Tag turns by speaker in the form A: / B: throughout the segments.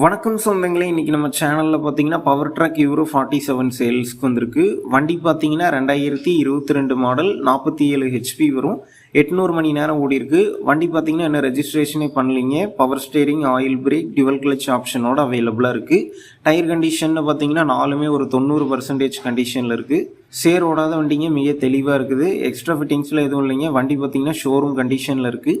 A: வணக்கம் சொந்தங்களே இன்றைக்கி நம்ம சேனலில் பார்த்தீங்கன்னா power track euro forty seven சேல்ஸ்க்கு வந்திருக்கு. வண்டி பார்த்தீங்கன்னா ரெண்டாயிரத்தி இருபத்தி ரெண்டு மாடல் நாற்பத்தி ஏழு ஹெச்பி வரும். எட்நூறு மணி நேரம் ஓடி இருக்கு. வண்டி பார்த்தீங்கன்னா என்ன ரெஜிஸ்ட்ரேஷனே பண்ணலீங்க. Power steering oil brake dual clutch ஆப்ஷனோட அவைலபிளாக இருக்குது டயர் கண்டிஷன்னு பார்த்தீங்கன்னா நாலுமே ஒரு தொண்ணூறு பர்சன்டேஜ் கண்டிஷனில் இருக்குது சேர் ஓடாத வண்டிங்க மிக தெளிவாக இருக்குது. எக்ஸ்ட்ரா ஃபிட்டிங்ஸில் எதுவும் இல்லைங்க. வண்டி பார்த்தீங்கன்னா ஷோரூம் கண்டிஷனில் இருக்குது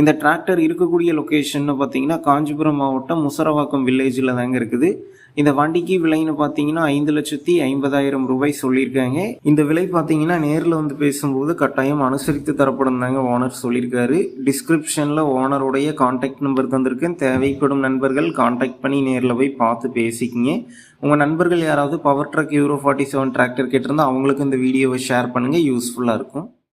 A: இந்த டிராக்டர் இருக்கக்கூடிய லொக்கேஷன்னு பார்த்தீங்கன்னா காஞ்சிபுரம் மாவட்டம் முசரவாக்கம் வில்லேஜில் தாங்க இருக்குது. இந்த வண்டிக்கு விலைன்னு பார்த்தீங்கன்னா ஐந்து லட்சத்தி ஐம்பதாயிரம் ரூபாய் சொல்லியிருக்காங்க. இந்த விலை பார்த்தீங்கன்னா நேரில் வந்து பேசும்போது கட்டாயம் அனுசரித்து தரப்படும் தாங்க ஓனர் சொல்லியிருக்காரு. டிஸ்கிரிப்ஷனில் ஓனருடைய காண்டாக்ட் நம்பர் தந்திருக்கேன். தேவைப்படும் நண்பர்கள் காண்டாக்ட் பண்ணி நேரில் போய் பார்த்து பேசிக்கிங்க. உங்கள் நண்பர்கள் யாராவது power track euro forty seven tractor கேட்டிருந்தா அவங்களுக்கு இந்த வீடியோவை ஷேர் பண்ணுங்கள் யூஸ்ஃபுல்லாக இருக்கும்.